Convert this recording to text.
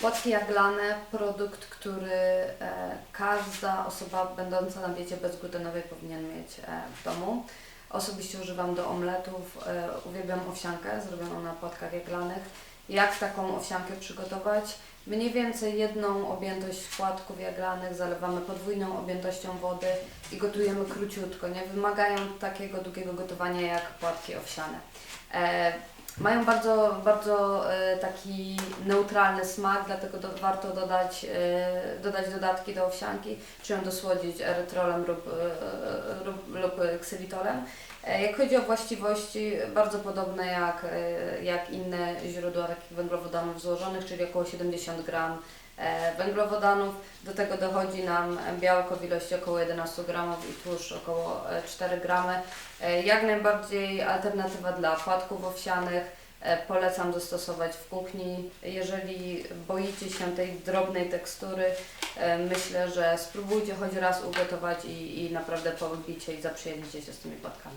Płatki jaglane, produkt, który e, każda osoba będąca na diecie bezglutenowej powinien mieć e, w domu. Osobiście używam do omletów, e, uwielbiam owsiankę zrobioną na płatkach jaglanych. Jak taką owsiankę przygotować? Mniej więcej jedną objętość płatków jaglanych zalewamy podwójną objętością wody i gotujemy króciutko. Nie wymagają takiego długiego gotowania jak płatki owsiane. E, mają bardzo, bardzo e, taki neutralny smak, dlatego do, warto dodać, e, dodać dodatki do owsianki, czy ją dosłodzić erytrolem lub, e, lub, lub ksylitolem. E, Jak chodzi o właściwości, bardzo podobne jak, e, jak inne źródła takich węglowodanów złożonych, czyli około 70 gram e, węglowodanów. Do tego dochodzi nam białko w ilości około 11 gramów i tłuszcz około e, 4 gramy. Jak najbardziej alternatywa dla płatków owsianych. E, Polecam zastosować w kuchni. Jeżeli boicie się tej drobnej tekstury, e, myślę, że spróbujcie choć raz ugotować i, i naprawdę polubicie i zaprzyjaźnicie się z tymi płatkami.